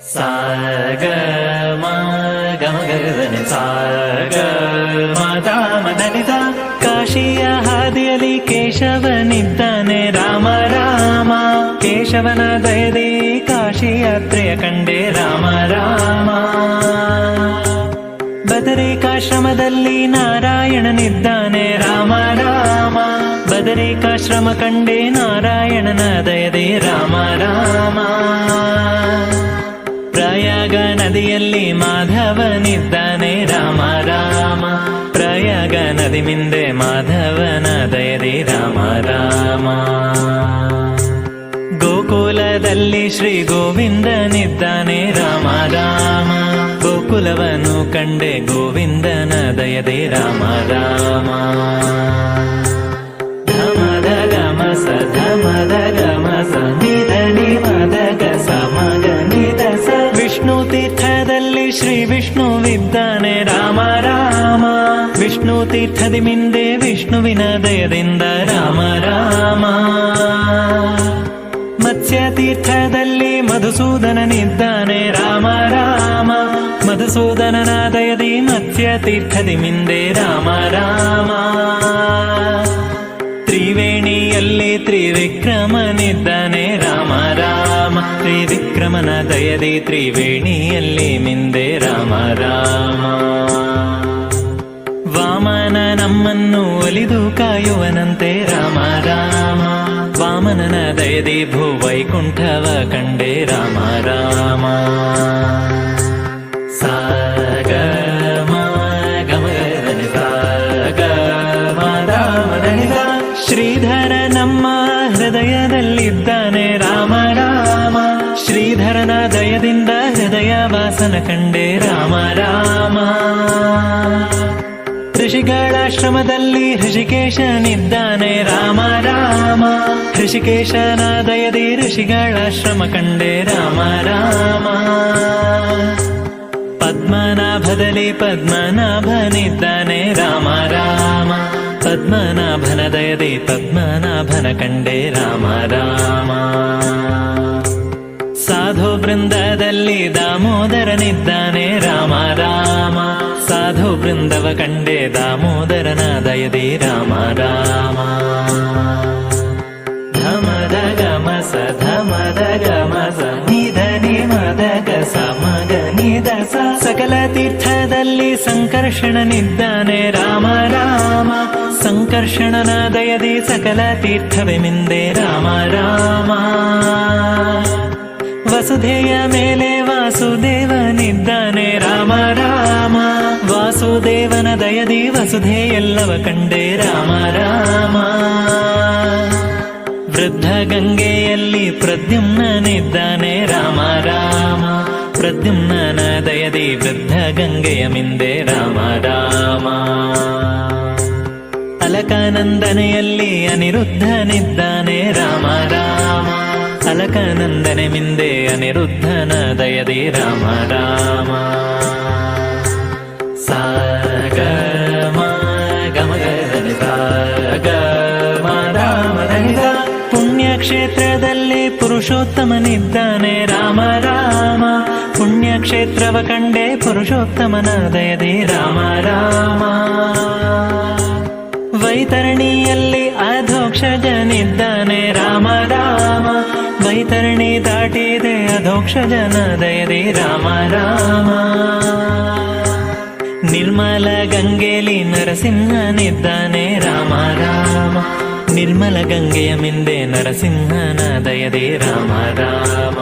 ಸಾಗ ಮಗನೆ ಸಾಗ ಮಾತಾ ಮದನಿತ ಕಾಶಿಯ ಹಾದಿಯಲ್ಲಿ ಕೇಶವನಿದ್ದಾನೆ ರಾಮ ರಾಮ. ಕೇಶವನ ದಯದಿ ಕಾಶಿ ಯಾತ್ರೆಯ ಕಂಡೆ ರಾಮ ರಾಮ. ಬದರಿಕಾಶ್ರಮದಲ್ಲಿ ನಾರಾಯಣನಿದ್ದಾನೆ ರಾಮ ರಾಮ. ಬದರಿಕಾಶ್ರಮ ಕಂಡೆ ನಾರಾಯಣನ ದಯದೆ ರಾಮ ರಾಮ. ಪ್ರಯಾಗ ನದಿಯಲ್ಲಿ ಮಾಧವನಿದ್ದಾನೆ ರಾಮ ರಾಮ. ಪ್ರಯಾಗ ನದಿ ಮಿಂದೆ ಮಾಧವನ ದಯದೆ ರಾಮ ರಾಮ. ಗೋಕುಲದಲ್ಲಿ ಶ್ರೀ ಗೋವಿಂದನಿದ್ದಾನೆ ರಾಮ ರಾಮ. ಗೋಕುಲವನ್ನು ಕಂಡೆ ಗೋವಿಂದನ ದಯದೆ ರಾಮ ರಾಮ. ತೀರ್ಥದಿ ಮಿಂದೆ ವಿಷ್ಣುವಿನ ದಯದಿಂದ ರಾಮ ರಾಮ. ಮತ್ಸ್ಯ ತೀರ್ಥದಲ್ಲಿ ಮಧುಸೂದನನಿದ್ದಾನೆ ರಾಮ ರಾಮ. ಮಧುಸೂದನನ ದಯದಿ ಮತ್ಸ್ಯ ತೀರ್ಥದಿ ಮಿಂದೆ ರಾಮ ರಾಮ. ತ್ರಿವೇಣಿಯಲ್ಲಿ ತ್ರಿವಿಕ್ರಮನಿದ್ದಾನೆ ರಾಮ ರಾಮ. ತ್ರಿವಿಕ್ರಮನ ದಯದಿ ತ್ರಿವೇಣಿಯಲ್ಲಿ ಮಿಂದೆ ರಾಮ ರಾಮ. ನಮ್ಮನ್ನು ಒಲಿದು ಕಾಯುವನಂತೆ ರಾಮ ರಾಮ. ವಾಮನನ ದಯದಿ ಭೂವೈಕುಂಠವ ಕಂಡೆ ರಾಮ ರಾಮ. ಶ್ರೀಧರ ನಮ್ಮ ಹೃದಯದಲ್ಲಿದ್ದಾನೆ ರಾಮ ರಾಮ. ಶ್ರೀಧರನ ದಯದಿಂದ ಹೃದಯ ವಾಸನ ಕಂಡೆ ರಾಮ ರಾಮ. ಋಷಿಗಳಾಶ್ರಮದಲ್ಲಿ ಋಷಿಕೇಶನಿದ್ದಾನೆ ರಾಮ ರಾಮ. ಋಷಿಕೇಶನ ದಯದಿ ಋಷಿಗಳಾಶ್ರಮ ಕಂಡೆ. ರಾಮ ರಾಮ. ಪದ್ಮನಾಭದಲ್ಲಿ ಪದ್ಮನಾಭನಿದ್ದಾನೆ ರಾಮ ರಾಮ. ಪದ್ಮನಾಭನ ದಯದಿ ಪದ್ಮನಾಭನ ಕಂಡೆ. ರಾಮ ರಾಮ. ಸಾಧು ಬೃಂದದಲ್ಲಿ ದಾಮೋದರನಿದ್ದಾನೆ ರಾಮ ರಾಮ. ಸಾಧು ಬೃಂದವ ಕಂಡೆ ದಾಮೋದರನ ದಯದಿ ರಾಮ ರಾಮ. ಧಮದ ಗಮಸ ಧಮದ ಗಮಸ ನಿಧ ಮದ ಮಗ ಸ ಸಕಲ ತೀರ್ಥದಲ್ಲಿ ಸಂಕರ್ಷಣನಿದ್ದಾನೆ ರಾಮ ರಾಮ. ಸಂಕರ್ಷಣನ ದಯದಿ ಸಕಲ ತೀರ್ಥವೆ ಮಿಂದೆ ರಾಮ ರಾಮ. ವಸುಧೆಯ ಮೇಲೆ ವಾಸುದೇವನಿದ್ದಾನೆ ರಾಮ ರಾಮ. ವಾಸುದೇವನ ದಯದಿ ವಸುಧೆ ಎಲ್ಲವ ಕಂಡೆ ರಾಮ ರಾಮ. ವೃದ್ಧ ಗಂಗೆಯಲ್ಲಿ ಪ್ರದ್ಯುಮ್ನನಿದ್ದಾನೆ ರಾಮ ರಾಮ. ಪ್ರದ್ಯುಮ್ನನ ದಯದಿ ವೃದ್ಧ ಗಂಗೆಯ ಮಿಂದೆ ರಾಮ ರಾಮ. ಅಲಕಾನಂದನೆಯಲ್ಲಿ ಅನಿರುದ್ಧನಿದ್ದಾನೆ ರಾಮ ರಾಮ. ಅಲಕಾನಂದನೆ ಮಿಂದೆ ಅನಿರುದ್ಧನ ದಯದಿ ರಾಮ ರಾಮ. ಪುಣ್ಯಕ್ಷೇತ್ರದಲ್ಲಿ ಪುರುಷೋತ್ತಮನಿದ್ದಾನೆ ರಾಮ ರಾಮ. ಪುಣ್ಯಕ್ಷೇತ್ರವ ಕಂಡೆ ಪುರುಷೋತ್ತಮನ ದಯದಿ ರಾಮ ರಾಮ. ವೈತರಣಿಯಲ್ಲಿ ಅಧೋಕ್ಷಜನಿದ್ದಾನೆ ರಾಮ ರಾಮ. ವೈತರಣಿ ದಾಟಿದೆ ದಯದಿ ರಾಮ ರಾಮ. ನಿರ್ಮಲ ಗಂಗೆಲಿ ನರಸಿಂಹನಿದ್ದಾನೆ ರಾಮ ರಾಮ. ನಿರ್ಮಲ ಗಂಗೆಯ ಮಿಂದೆ ನರಸಿಂಹನ ದಯದೆ ರಾಮ ರಾಮ.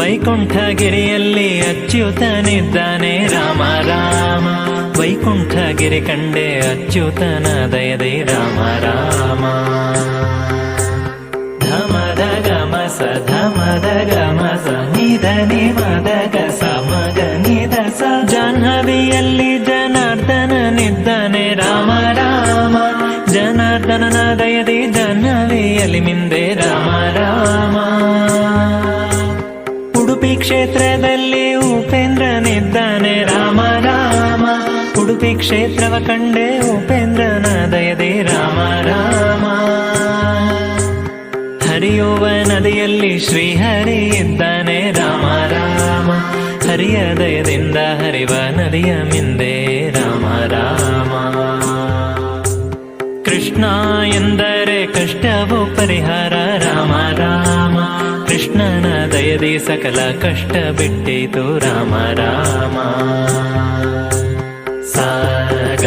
ವೈಕುಂಠಗಿರಿಯಲ್ಲಿ ಅಚ್ಯುತನಿದ್ದಾನೆ ರಾಮ ರಾಮ. ವೈಕುಂಠಗಿರಿ ಕಂಡೆ ಅಚ್ಯುತನ ದಯದೆ ರಾಮ ರಾಮ. ಗಮಸ ಧಮದ ಗಮಸ ನಿಧ ನಿಮದ ಗಸ ಮಗ ನಿಧ ಸ. ಜಾಹ್ನವಿಯಲ್ಲಿ ಜನಾರ್ದನನಿದ್ದಾನೆ ರಾಮ ರಾಮ. ಜನಾರ್ದನನ ದಯದಿ ಜಾಹ್ನವಿಯಲ್ಲಿ ಮಿಂದೆ ರಾಮ ರಾಮ. ಉಡುಪಿ ಕ್ಷೇತ್ರದಲ್ಲಿ ಉಪೇಂದ್ರನಿದ್ದಾನೆ ರಾಮ ರಾಮ. ಉಡುಪಿ ಕ್ಷೇತ್ರವ ಕಂಡೆ ಉಪೇಂದ್ರನ ದಯದಿ ರಾಮ ರಾಮ. ಹರಿಯುವ ನದಿ ನದಿಯಲ್ಲಿ ಶ್ರೀಹರಿ ಇದ್ದಾನೆ. ರಾಮ ರಾಮ, ಹರಿಯ ದಯದಿಂದ ಹರಿವ ನದಿಯ ಮಿಂದೆ. ರಾಮ ರಾಮ. ಕೃಷ್ಣ ಎಂದರೆ ಕಷ್ಟವು ಪರಿಹಾರ. ರಾಮ ರಾಮ, ಕೃಷ್ಣನ ದಯದಿ ಸಕಲ ಕಷ್ಟ ಬಿಟ್ಟಿತು. ರಾಮ ರಾಮ. ಸಾಗ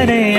വരെ